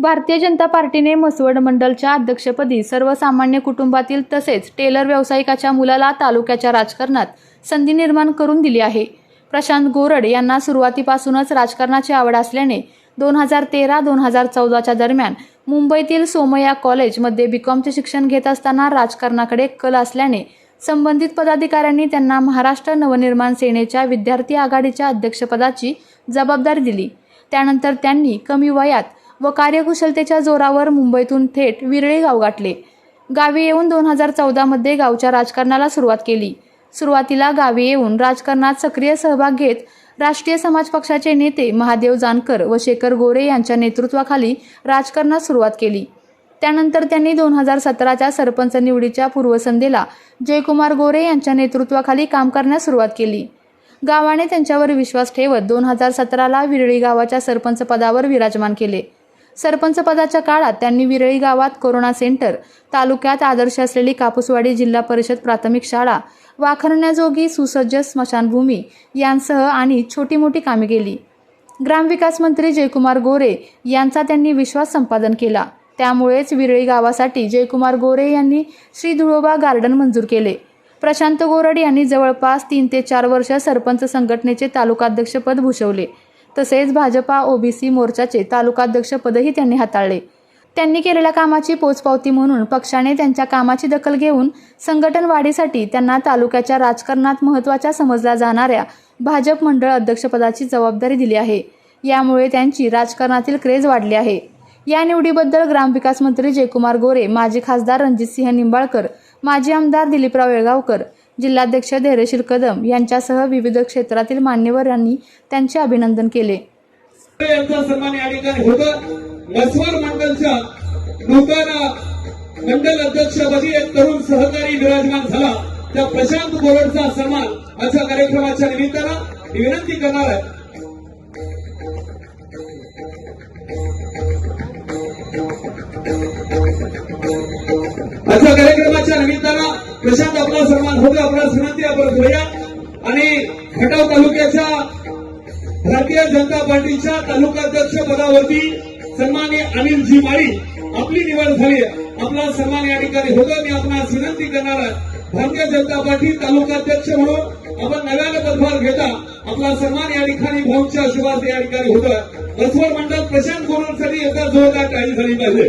भारतीय जनता पार्टीने म्हसवड मंडलच्या अध्यक्षपदी सर्वसामान्य कुटुंबातील तसेच टेलर व्यावसायिकाच्या मुलाला तालुक्याच्या राजकारणात संधी निर्माण करून दिली आहे. प्रशांत गोरड यांना सुरुवातीपासूनच राजकारणाची आवड असल्याने दोन हजार तेरा दोन हजार चौदाच्या दरम्यान मुंबईतील सोमया कॉलेजमध्ये बी कॉमचे शिक्षण घेत असताना राजकारणाकडे कल असल्याने संबंधित पदाधिकाऱ्यांनी त्यांना महाराष्ट्र नवनिर्माण सेनेच्या विद्यार्थी आघाडीच्या अध्यक्षपदाची जबाबदारी दिली. त्यानंतर त्यांनी कमी वयात व कार्यकुशलतेच्या जोरावर मुंबईतून थेट विरळी गाव गाठले. गावी येऊन दोन हजार चौदामध्ये गावच्या राजकारणाला सुरुवात केली. सुरुवातीला गावी येऊन राजकारणात सक्रिय सहभाग घेत राष्ट्रीय समाज पक्षाचे नेते महादेव जानकर व शेखर गोरे यांच्या नेतृत्वाखाली राजकारणात सुरुवात केली. त्यानंतर त्यांनी दोन हजार सतराच्या सरपंच निवडीच्या पूर्वसंध्येला जयकुमार गोरे यांच्या नेतृत्वाखाली काम करण्यास सुरुवात केली. गावाने त्यांच्यावर विश्वास ठेवत दोन हजार सतराला विरळी गावाच्या सरपंच पदावर विराजमान केले. सरपंच पदाच्या काळात त्यांनी विरळी गावात कोरोना सेंटर तालुक्यात आदर्श असलेली कापूसवाडी जिल्हा परिषद प्राथमिक शाळा वाखरण्याजोगी सुसज्ज स्मशानभूमी यांसह आणि छोटी मोठी कामे केली. ग्रामविकास मंत्री जयकुमार गोरे यांचा त्यांनी विश्वास संपादन केला. त्यामुळेच विरळी गावासाठी जयकुमार गोरे यांनी श्री धुळोबा गार्डन मंजूर केले. प्रशांत गोरड यांनी जवळपास तीन ते चार वर्ष सरपंच संघटनेचे तालुकाध्यक्षपद भूषवले. तसेच भाजपा ओबीसी मोर्चाचे तालुकाध्यक्षपदही त्यांनी हाताळले. त्यांनी केलेल्या कामाची पोचपावती म्हणून पक्षाने त्यांच्या कामाची दखल घेऊन संघटन वाढीसाठी त्यांना तालुक्याच्या राजकारणात महत्त्वाच्या समजल्या जाणाऱ्या भाजप मंडळ अध्यक्षपदाची जबाबदारी दिली आहे. यामुळे त्यांची राजकारणातील क्रेज वाढली आहे. या निवडीबद्दल ग्रामविकास मंत्री जयकुमार गोरे माजी खासदार रणजितसिंह निंबाळकर माजी आमदार दिलीपराव येळगावकर जिल्हाध्यक्ष धैर्यशील कदम यांच्यासह विविध क्षेत्रातील मान्यवरांनी त्यांचे अभिनंदन केले. यांचा सन्मान या ठिकाणी मंडलच्या नूतन मंडल अध्यक्षपदी एक तरुण सहकारी विराजमान झाला. त्या प्रशांत गोरडचा सन्मान अशा कार्यक्रमाच्या निमित्तानं विनंती करणार आहे. अशा कार्यक्रमाच्या निमित्तानं प्रशांत आपला सन्मान होतो आपला विनंती आपण करूया आणि खटाव तालुक्याच्या भारतीय जनता पार्टीच्या तालुकाध्यक्ष पदावरती सन्मान्य अनिलजी माळी आपली निवड झाली आपला सन्मान या ठिकाणी होतो मी आपणास विनंती करणार भारतीय जनता पार्टी तालुकाध्यक्ष म्हणून आपण नव्यानं पदभार घेता. आपला सन्मान या ठिकाणी भाऊच्या शुभार्थ या ठिकाणी होतोय. बसवड मंडळ प्रशांत गोरंसाठी एकदा जोरदार टाळी झाली पाहिजे.